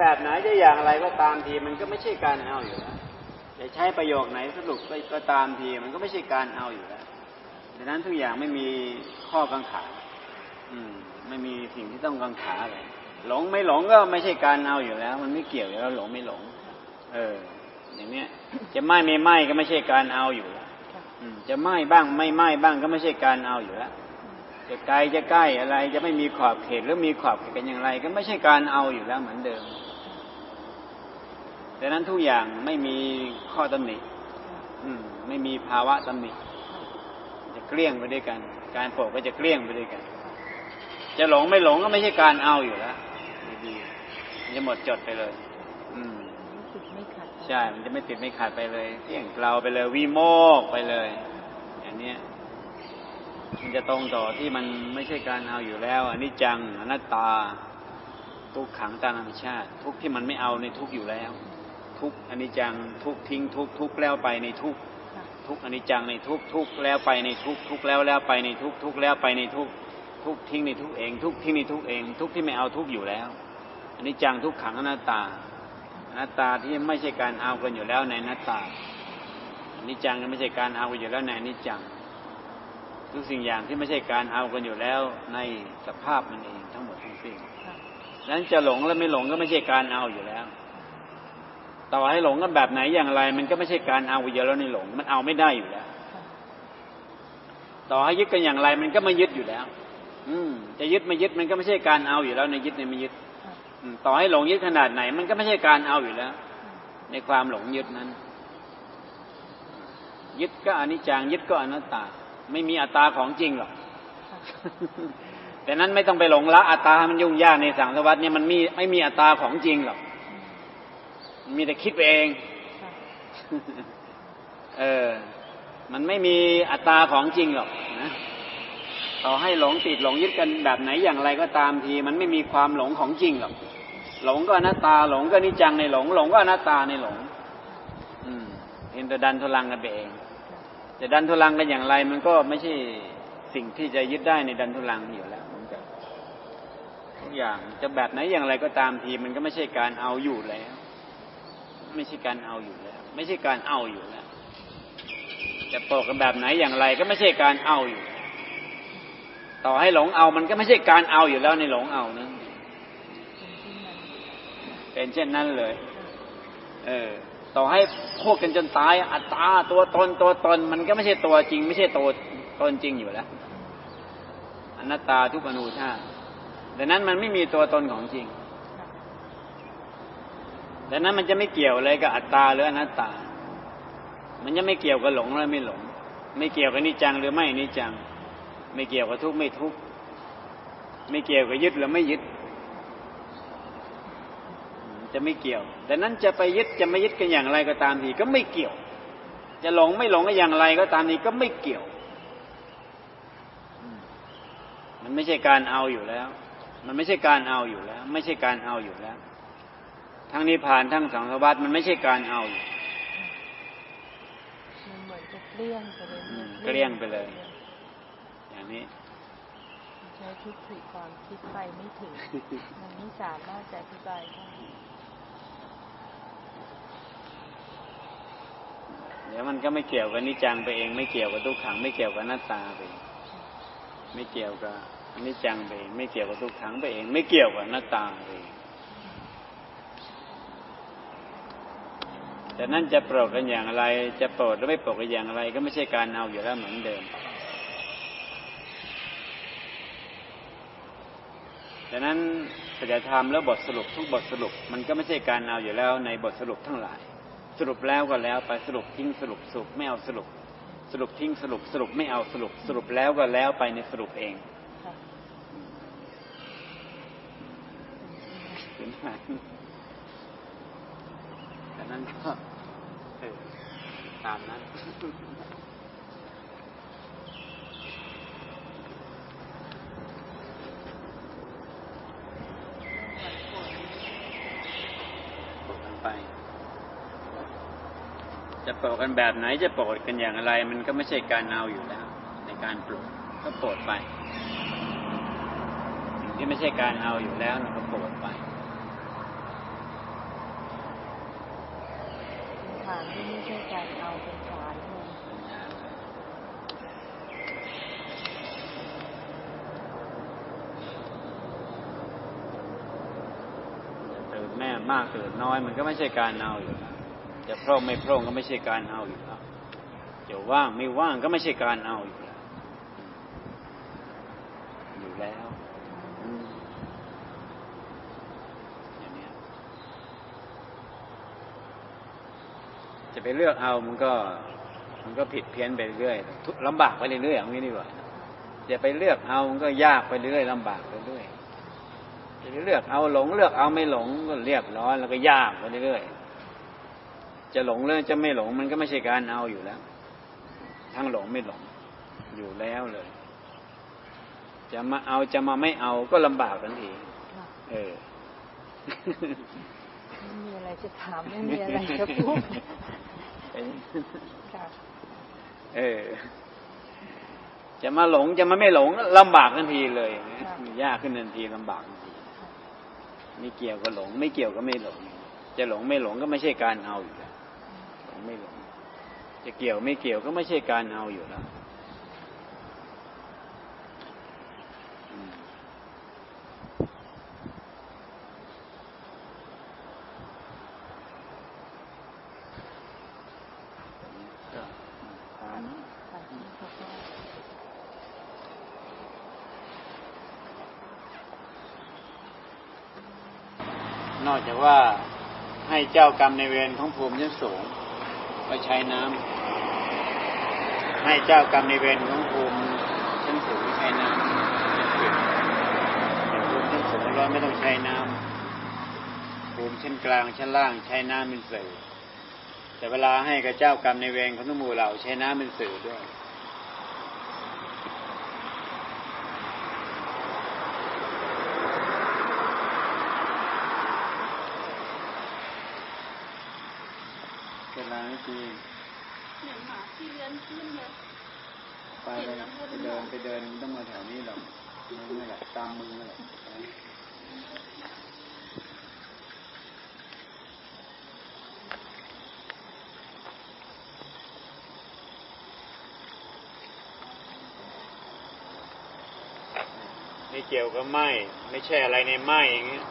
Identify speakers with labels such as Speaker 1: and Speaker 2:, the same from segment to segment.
Speaker 1: แบบไหนจะอย่างไรก็ตามทีมันก็ไม่ใช่การเอาอยู่แล้วจะใช้ประโยคไหนสรุปก็ตามทีมันก็ไม่ใช่การเอาอยู่แล้วดังนั้นทุกอย่างไม่มีข้อกังขาอืม ไม่มีสิ่งที่ต้องกังขาเลยหลงไม่หลงก็ไม่ใช่การเอาอยู่แล้ว มันไม่เกี่ยวอยู่แล้วหลงไม่หลง เออ อย่างเนี้ย จะไหม้ไม่ไหม้ก็ไม่ใช่การเอาอยู่แล้วจะไหม้บ้างไม่ไหม้บ้างก็ไม่ใช่การเอาอยู่แล้วจะไกลจะใกล้อะไร จะไม่มีขอบเขตหรือมีขอบเขตกันอย่างไร ก็ไม่ใช่การเอาอยู่แล้วเหมือนเดิม ดังนั้นทุกอย่างไม่มีข้อตำหนิอืมไม่มีภาวะตำหนิจะเกลี้ยงไปด้วยกัน การโปรดก็จะเกลี้ยงไปด้วยกัน จะหลงไม่หลงก็ไม่ใช่การเอาอยู่แล้วดีๆมันจะหมดจดไปเลย อืม
Speaker 2: ไม่ติดไม่ขัด
Speaker 1: ใช่ มันจะไม่ติดไม่ขาดไปเลยเที่ยงเกลาไปเลยวีโมกไปเลยอย่างเนี้ยมันจะตรงต่อที่มันไม่ใช่การเอาอยู่แล้วอันนี้จังอนัตตา ทุกขังตามธรรมชาติ ทุกที่มันไม่เอาในทุกอยู่แล้ว ทุกอันนี้จังทุกทิ้งทุกทุกแล้วไปในทุก
Speaker 2: ค่ะ
Speaker 1: ทุกอันนี้จังในทุกทุกแล้วไปในทุกทุกแล้วแล้วไปในทุกทุกแล้วไปในทุกทุกทิ้งในทุกเอง ทุกทิ้งในทุกเอง ทุกที่ไม่เอาทุกอยู่แล้วอันนี้จังทุกขังอนัตตาอนัตตาที่ไม่ใช่การเอากันอยู่แล้วในอนัตตาอันนี้จังก็ไม่ใช่การเอากันอยู่แล้วในอนิจจังทุกสิ่งอย่างที่ไม่ใช่การเอากันอยู่แล้วในสภาพมันเองทั้งหมดทั้งสิ้น
Speaker 2: ค่ะ
Speaker 1: นั้นจะหลงและไม่หลงก็ไม่ใช่การเอาอยู่แล้ว ต่อให้หลงกันแบบไหนอย่างไร มันก็ไม่ใช่การเอาอยู่แล้วในหลง มันเอาไม่ได้อยู่แล้ว ต่อให้ยึดกันอย่างไร มันก็ไม่ยึดอยู่แล้ว อืมจะยึดไม่ยึดมันก็ไม่ใช่การเอาอยู่แล้วในยึดในไม่ยึดต่อให้หลงยึดขนาดไหน มันก็ไม่ใช่การเอาอยู่แล้ว ในความหลงยึดนั้น ยึดก็อนิจจังยึดก็อนัตตา ไม่มีอัตตาของจริงหรอกแต่นั้นไม่ต้องไปหลงละอัตตามันยุ่งยากในสังสารวัฏเนี่ยมันมีไม่มีอัตตาของจริงหรอก
Speaker 2: ม
Speaker 1: มีแต่คิดไปเอง
Speaker 2: ค่ะ
Speaker 1: เออ มันไม่มีอัตตาของจริงหรอกนะต่อให้หลงติดหลงยึดกันแบบไหนอย่างไรก็ตามที มันไม่มีความหลงของจริงหรอก หลงก็อนัตตา หลงก็นิจจังในหลง หลงก็อนัตตาในหลง อืมเห็นแต่ดันทุลังกันไปเองจะดันทุลังกันอย่างไร มันก็ไม่ใช่สิ่งที่จะยึดได้ในดันทุลังอยู่แล้วเหมือนกันทุกอย่างจะแบบไหนอย่างไรก็ตามที มันก็ไม่ใช่การเอาอยู่แล้ว ไม่ใช่การเอาอยู่แล้ว ไม่ใช่การเอาอยู่แล้วจะปรกันแบบไหนอย่างไรก็ไม่ใช่การเอาอยู่ ต่อให้หลงเอามันก็ไม่ใช่การเอาอยู่แล้วในหลงเอานั้น
Speaker 2: เป็นที่นั้น
Speaker 1: เป็นเช่นนั้นเลย เออ ต่อให้พูดกันจนตาย อัตตาตัวตนตัวตน มันก็ไม่ใช่ตัวจริง ไม่ใช่ตัวตนจริงอยู่แล้วอนัตตาทุกอนูธาตุดังนั้นมันไม่มีตัวตนของจริง ดังนั้นมันจะไม่เกี่ยวอะไรกับอัตตาหรืออนัตตา มันจะไม่เกี่ยวกับหลงหรือไม่หลง ไม่เกี่ยวกับนิจังหรือไม่นิจัง ไม่เกี่ยวกับทุกข์ไม่ทุกข์ ไม่เกี่ยวกับยึดหรือไม่ยึด จะไม่เกี่ยว ดังนั้นจะไปยึดจะไม่ยึดกันอย่างไรก็ตามทีก็ไม่เกี่ยว จะหลงไม่หลงกันอย่างไรก็ตามทีก็ไม่เกี่ยว มันไม่ใช่การเอาอยู่แล้ว มันไม่ใช่การเอาอยู่แล้ว ไม่ใช่การเอาอยู่แล้ว ทั้งนิพพานทั้งสังสารวัฏมันไม่ใช่การเอาอยู่
Speaker 2: มันเหมือนจะเกลี้ยงไปเลย
Speaker 1: อืม
Speaker 2: นี่
Speaker 1: เกลี้ยงไปเลย อย่างนี้
Speaker 2: ใช้ทิฏฐิความคิดไปไม่ถึง มันไม่สามารถจะอธิบายได้
Speaker 1: เดี๋ยวมันก็ไม่เกี่ยวกับนิจจังไปเอง ไม่เกี่ยวกับทุกขัง ไม่เกี่ยวกับหน้าตาไปเองไม่เกี่ยวกับอนิจจังไปเองไม่เกี่ยวกับทุกขังไปเอง ไม่เกี่ยวกับหน้าตาไปเอง แต่นั่นจะโปรดกันอย่างไร จะโปรดหรือไม่โปรดกันอย่างไร ก็ไม่ใช่การเอาอยู่แล้วเหมือนเดิมดังนั้นสัจธรรมและบทสรุปทุกบทสรุป มันก็ไม่ใช่การเอาอยู่แล้วในบทสรุปทั้งหลาย สรุปแล้วก็แล้วไปสรุปทิ้งสรุปสรุปไม่เอาสรุป สรุปทิ้งสรุปสรุปไม่เอาสรุป สรุปแล้วก็แล้วไปในสรุปเอง
Speaker 2: ค่ะ
Speaker 1: เห็นไหมดัง นั้นก็ตามนั้นไป จะปรดกันแบบไหนจะปรดกันอย่างไร มันก็ไม่ใช่การเอาอยู่แล้ว ในการปลูกก็ปรดไปสิ่งที่ไม่ใช่การเอาอยู่แล้วเราก็ปรดไปา
Speaker 2: งที่ไม่ใช่การเอาเป็นฐานเลย
Speaker 1: ตื่นแม่มากตื่นน้อยมันก็ไม่ใช่การเอาอยู่แล้วจะพร่งไม่พร่งก็ไม่ใช่การเอาอยู่แล้วจะว่างไม่ว่างก็ไม่ใช่การเอาอยู่แล้วอยู่แล้วอืมอย่างเนี้ย จะไปเลือกเอามันก็ มันก็ผิดเพี้ยนไปเรื่อยทุลำบากไปเรื่อยๆอย่างนี้ดีกว่าจะไปเลือกเอามันก็ยากไปเรื่อยลำบากไปเรื่อยจะเลือกเอาหลงเลือกเอาไม่หลงก็เรียบร้อยแล้วก็ยากไปเรื่อยๆจะหลงเรื่องจะไม่หลงมันก็ไม่ใช่การเอาอยู่แล้ว ทั้งหลงไม่หลงอยู่แล้วเลย จะมาเอาจะมาไม่เอาก็ลำบากทันที
Speaker 2: ค่ะ
Speaker 1: เออ
Speaker 2: ไม่มีอะไรจะถามไม่มีอะไรจะพูดค่ะ
Speaker 1: เออ จะมาหลงจะมาไม่หลงลำบากทันทีเลยยากขึ้นทันทีลำบากทันทีไม่เกี่ยวกับหลง ไม่เกี่ยวกับไม่หลง จะหลงไม่หลงก็ไม่ใช่การเอาอยู่แล้วหลงไม่หลง จะเกี่ยวไม่เกี่ยวก็ไม่ใช่การเอาอยู่แล้วอืมก็ตามนั้น
Speaker 2: ค่ะเขาก็
Speaker 1: นอกจากว่าให้ เจ้ากรรมในเวรของภูมิชั้นสูงไปใช้น้ำให้เจ้ากรรมในเวรของภูมิชั้นสูงใช้น้ำอย่างภูมิชั้นสูงเราไม่ต้องใช้น้ำภูมิชั้นกลางชั้นล่างใช้น้ำเป็นสื่อแต่เวลาให้กับเจ้ากรรมในเวรของทุกหมู่เราใช้น้ำเป็นสื่อด้วย เป็นไรไม่จริง
Speaker 3: เหมือนหมาที่เลื้อนขึ้นเลย
Speaker 1: ไปเลยไปเดินไปเดินต้องมาแถวนี้หรอกนี่แหละตามมึงนั่นแหละไม่เกี่ยวกับไหมไม่ใช่อะไรในไหมอย่างเงี้ย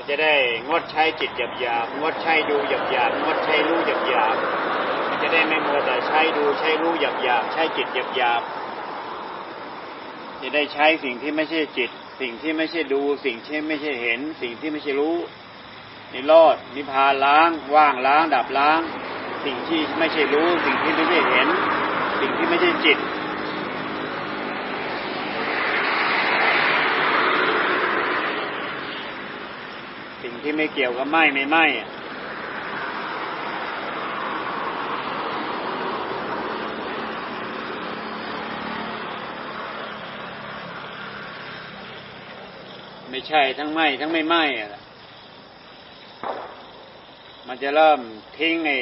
Speaker 1: มันจะได้งดใช้จิตหยาบหยาบงดใช้ดูหยาบหยาบงดใช้รู้หยาบหยาบมันจะได้ไม่มัวแต่ใช้ดูใช้รู้หยาบหยาบใช้จิตหยาบหยาบจะได้ใช้สิ่งที่ไม่ใช่จิต สิ่งที่ไม่ใช่ดู สิ่งที่ไม่ใช่เห็น สิ่งที่ไม่ใช่รู้นิโรธนิพพานล้าง ว่างล้าง ดับล้าง สิ่งที่ไม่ใช่รู้ สิ่งที่ไม่ใช่เห็น สิ่งที่ไม่ใช่จิต สิ่งที่ ไม่เกี่ยวกับไหมไม่ไหมอะไม่ใช่ทั้งไหมทั้งไม่ไหมอะล่ะมันจะเริ่มทิ้งไอ้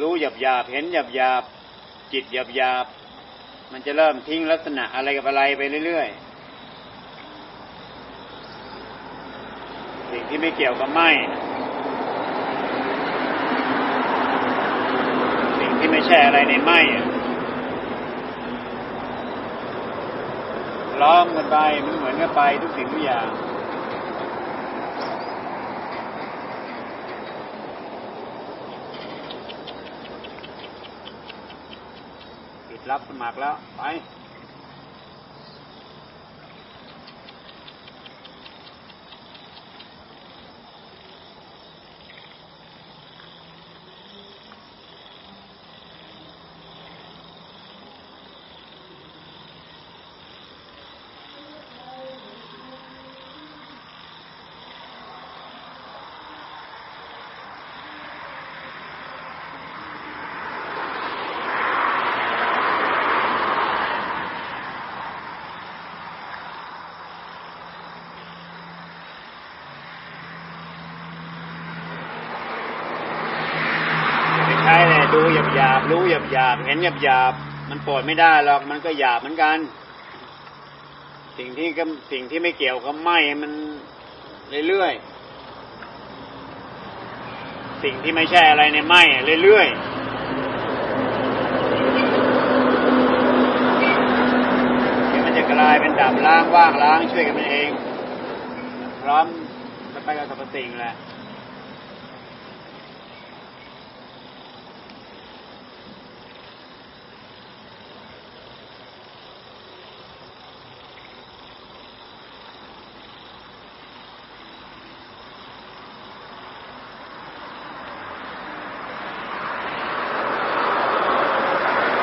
Speaker 1: รู้หยาบหยาบเห็นหยาบหยาบจิตหยาบหยาบมันจะเริ่มทิ้งลักษณะอะไรกับอะไรไปเรื่อยๆ สิ่งที่ไม่เกี่ยวกับไหมนะสิ่งที่ไม่ใช่อะไรในไหมอะล้อมกันไปมันเหมือนกันไปทุกสิ่งทุกอย่างปิดรับสมัครแล้วไป หยาบรู้หยาบหยาบเห็นหยาบหยาบมันปรดไม่ได้หรอกมันก็หยาบเหมือนกัน สิ่งที่ก็สิ่งที่ไม่เกี่ยวกับไหมมันเรื่อยๆสิ่งที่ไม่ใช่อะไรในไหม้เรื่อยๆเดี๋ยวมันจะกลายเป็นดับล้างว่างล้างช่วยกันมันเอง พร้อมจะไปกับสรรพสิ่งแหละ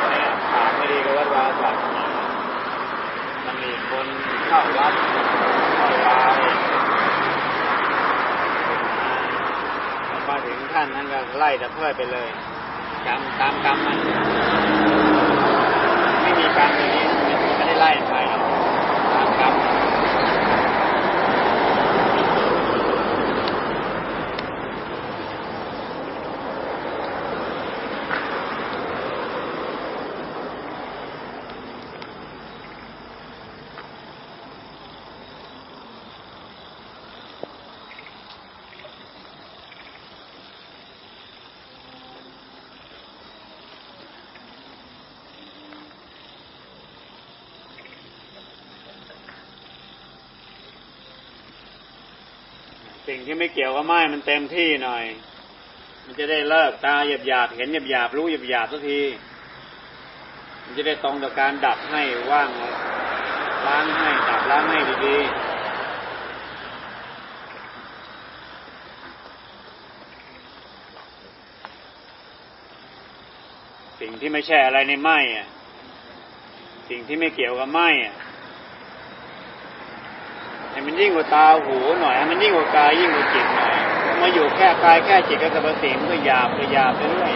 Speaker 1: เนี่ยถามไม่ดีกับวัดวาสักมันมีคนเข้าวัดเข้าวามาถึงท่านนั้นก็ ไล่ตะเพิดไปเลย กรรมตามีกรรมอย่างนี้ไม่ได้ไล่ใครหรอกตามกรรม สิ่งที่ไม่เกี่ยวกับไม้มันเต็มที่หน่อย มันจะได้เลิกตาหยาบหยาบเห็นหยาบหยาบรู้หยาบหยาบสักที มันจะได้ตรงต่อการดับให้ว่างล้างให้ดับล้างให้ดีๆสิ่งที่ไม่ใช่อะไรในไม้อะสิ่งที่ไม่เกี่ยวกับไม้อะให้ มันยิ่งกว่าตาหูหน่อย มันยิ่งกว่ากายยิ่งกว่าจิตหน่อยมาอยู่แค่กายแค่จิตกับสรรพสิ่งมันก็หยาบไปหยาบไปเรื่อย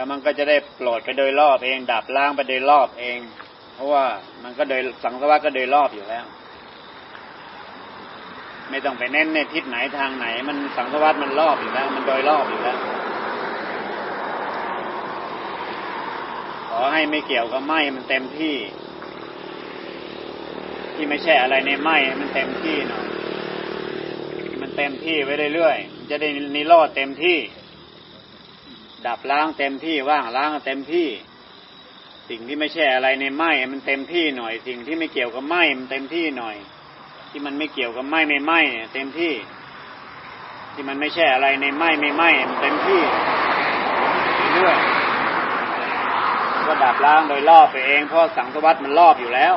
Speaker 1: แล้วมันก็จะได้โปรดไปโดยรอบเอง ดับล้างไปโดยรอบเอง เพราะว่ามันก็โดยสังสารวัฏก็โดยรอบอยู่แล้ว ไม่ต้องไปเน้นในทิศไหนทางไหน มันสังสารวัฏมันรอบอยู่แล้ว มันโดยรอบอยู่แล้วขอให้ไม่เกี่ยวกับไหมมันเต็มที่ ที่ไม่ใช่อะไรในไหมมันเต็มที่หน่อยมันเต็มที่ไว้เรื่อยๆจะได้นิโรธเต็มที่ ดับล้างเต็มที่ว่างล้างเต็มที่ สิ่งที่ไม่ใช่อะไรในไหมมันเต็มที่หน่อย สิ่งที่ไม่เกี่ยวกับไหมมันเต็มที่หน่อย ที่มันไม่เกี่ยวกับไหมไม่ไหมเนี่ยเต็มที่ ที่มันไม่ใช่อะไรในไหมไม่ไหมมันเต็มที่เรื่อยก็ดับล้างโดยรอบไปเองเพราะสังสวัฏมันรอบอยู่แล้ว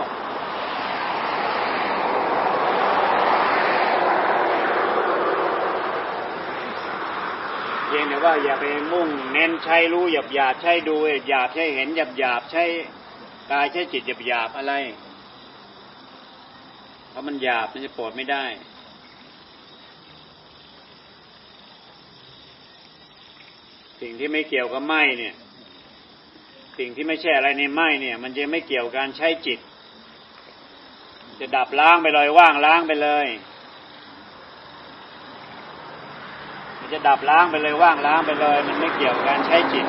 Speaker 1: เพีย งแต่ว่าอย่าไปมุ่งเน้นใช้รู้หยาบหยาบใช้ดูหยาบใช้เห็นหยาบหยาบใช้กายใช้จิตหยาบหยาบอะไร เพราะมันหยาบมันจะปรดไม่ได้สิ่งที่ไม่เกี่ยวกับไหมเนี่ย สิ่งที่ไม่ใช่อะไรในไหมเนี่ย มันจะไม่เกี่ยวกับการใช้จิต จะดับล้างไปเลยว่างล้างไปเลย มัน จะดับล้างไปเลยว่างล้างไปเลย มันไม่เกี่ยวกับการใช้จิต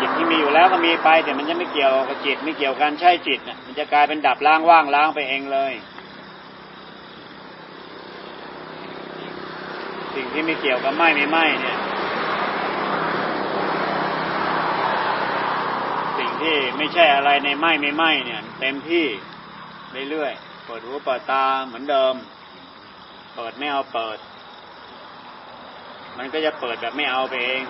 Speaker 1: จิตที่มีอยู่แล้วก็มีไปแต่มันจะไม่เกี่ยวกับจิตไม่เกี่ยวกับการใช้จิตนะมันจะกลายเป็นดับล้างว่างล้างไปเองเลย สิ่งที่ไม่เกี่ยวกับไหมไม่ไหมเนี่ยสิ่งที่ไม่ใช่อะไรในไหมไม่ไหมเนี่ยเต็มที่เรื่อยๆเปิดหูเปิดตาเหมือนเดิม เปิดไม่เอาเปิด มันก็จะเปิดแบบไม่เอาไปเอง